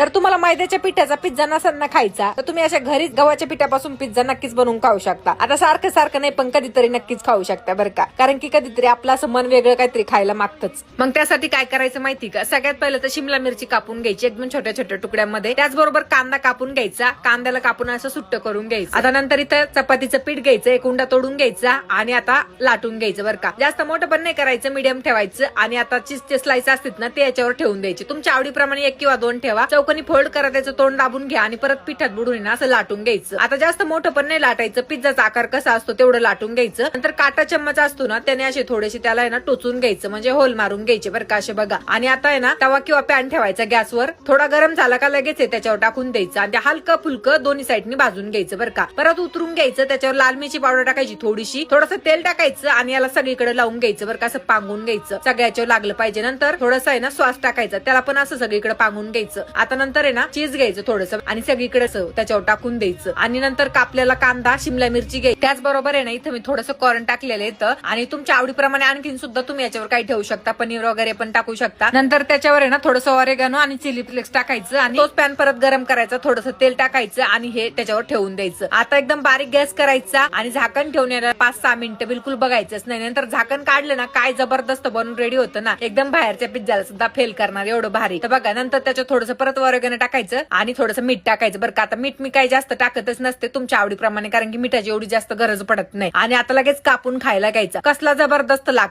जर तुम्हाला मैद्याच्या पिठाचा पिझ्झा नसेल ना खायचा तर तुम्ही अशा घरीच गव्हाच्या पिठापासून पिझ्झा नक्कीच बनवून खाऊ शकता. आता सारखं सारखं नाही पण कधीतरी नक्कीच खाऊ शकता बरं का. कारण की कधीतरी आपलं असं मन वेगळं काहीतरी खायला मागतच. मग त्यासाठी काय करायचं माहिती का? सगळ्यात पहिलं तर शिमला मिरची कापून घ्यायची एकदम छोट्या छोट्या तुकड्यांमध्ये. त्याचबरोबर कांदा कापून घ्यायचा. कांद्याला कापून असं सुट्ट करून घ्यायचं. आता नंतर इथं चपातीचं पीठ घ्यायचं एक उंडा तोडून घ्यायचा आणि आता लाटून घ्यायचं बरं का. जास्त मोठं पण नाही करायचं मीडियम ठेवायचं आणि आता चीजचे स्लाइस असतात ना ते याच्यावर ठेवून द्यायचे. तुमच्या आवडीप्रमाणे एक किंवा दोन ठेवा. चौकनी फोल्ड करा त्याचं तोंड दाबून घ्या आणि परत पिठात बुडून असं लाटून घ्यायचं. आता जास्त मोठं पण नाही लाटायचं. पिझ्झाचा आकार कसा असतो तेवढं लाटून घ्यायचं. नंतर काटा चम्मच असतो ना त्याने असे थोडेसे त्याला आहे ना टोचून घ्यायचं. म्हणजे होल मारून घ्यायचे बरं का असे बघा. आणि आता आहे ना तवा किंवा पॅन ठेवायचा गॅसवर. थोडा गरम झाला का लगेच आहे त्याच्यावर टाकून द्यायचं. आणि ते हलकं फुलकं दोन्ही साईडनी भाजून घ्यायचं बरं का. परत उतरून घ्यायचं त्याच्यावर लाल मिरची पावडर टाकायची थोडीशी. थोडंसं तेल टाकायचं आणि याला सगळीकडे लावून घ्यायचं बरं का असं पांगून घ्यायचं. सगळ्याच्यावर लागलं पाहिजे. नंतर थोडंसं आहे ना श्वास टाकायचा. त्याला पण असं सगळीकडे पांगून घ्यायचं. आता नंतर आहे ना चीज घ्यायचं थोडस आणि सगळीकडे त्याच्यावर टाकून द्यायचं. आणि नंतर कापलेला कांदा शिमला मिरची घ्यायची त्याचबरोबर आहे ना इथं मी थोडस कॉर्न टाकलेलं येतं आणि तुमच्या आवडीप्रमाणे आणखीन सुद्धा तुम्ही याच्यावर काही ठेवू शकता. पनीर वगैरे पण टाकू शकता. नंतर त्याच्यावर आहे ना थोडस ऑरेगानो आणि चिली फ्लेक्स टाकायचं आणि तोच पॅन परत गरम करायचा. थोडस तेल टाकायचं आणि हे त्याच्यावर ठेवून द्यायचं. आता एकदम बारीक गॅस करायचा आणि झाकण ठेवून पाच सहा मिनिटं बिलकुल बघायचंच नाही. नंतर झाकण काढलं ना काय जबरदस्त बनून रेडी होतं ना. एकदम बाहेरच्या पिझ्झाला सुद्धा फेल करणार एवढं भारी. तर बघा नंतर त्याच्यात थोडस परत ऑरेगानो टाकायचं आणि थोडंसं मीठ टाकायचं. बरं का? आता मीठ मी काही जास्त टाकतच नसते. तुमच्या आवडीप्रमाणे कारण की मिठाची एवढी जास्त गरज पडत नाही. आणि आता लगेच कापून खायला घ्यायचं. कसला जबरदस्त लागतो